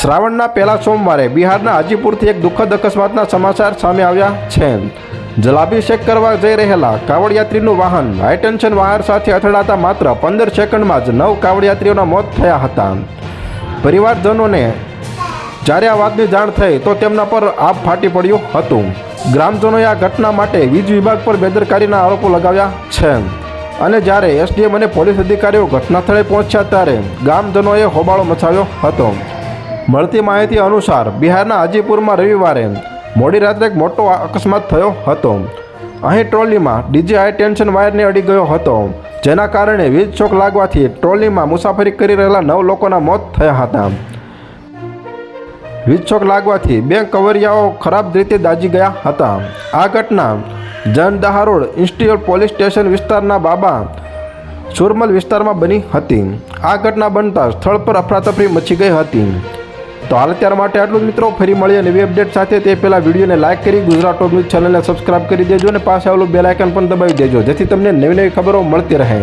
શ્રાવણના પહેલા સોમવારે બિહારના હાજીપુરથી એક દુઃખદ અકસ્માતના સમાચાર સામે આવ્યા છે. જલાભિષેક કરવા જઈ રહેલા કાવડયાત્રીનું વાહન હાઈટેન્શન વાયર સાથે અથડાતા માત્ર પંદર સેકન્ડમાં જ નવ કાવડયાત્રીઓના મોત થયા હતા. પરિવારજનોને જ્યારે આ વાતની જાણ થઈ તો તેમના પર આપ ફાટી પડ્યું હતું. ગ્રામજનોએ આ ઘટના માટે વીજ વિભાગ પર બેદરકારીના આરોપો લગાવ્યા છે. અને જ્યારે એસડીએમ અને પોલીસ અધિકારીઓ ઘટના સ્થળે પહોંચ્યા ત્યારે ગામજનોએ હોબાળો મચાવ્યો હતો. મળતી માહિતી અનુસાર બિહારના હાજીપુરમાં રવિવારે મોડી રાત્રે એક મોટો અકસ્માત થયો હતો. અહીં ટ્રોલીમાં ડીજે હાઈ ટેન્શન વાયરને અડી ગયો હતો, જેના કારણે વીજ શોક લાગવાથી ટ્રોલીમાં મુસાફરી કરી રહેલા નવ લોકોના મોત થયા હતા. વીજ શોક લાગવાથી બે કવરિયાઓ ખરાબ રીતે દાજી ગયા હતા. આ ઘટના જનદહારોડ ઇન્સ્ટિટ્યૂટ પોલીસ સ્ટેશન વિસ્તારના બાબા સુરમલ વિસ્તારમાં બની હતી. આ ઘટના બનતા સ્થળ પર અફરાતફરી મચી ગઈ હતી. તો હાલ ત્યાર માટે આટલું જ મિત્રો. ફરી મળીએ નવી અપડેટ સાથે. તે પહેલાં વિડીયોને લાઇક કરી ગુજરાત ટોપ ન્યૂઝ ચેનલને સબસ્ક્રાઇબ કરી દેજો અને પાસે આવેલું બેલ આઇકન પણ દબાવી દેજો, જેથી તમને નવી નવી ખબરો મળતી રહે.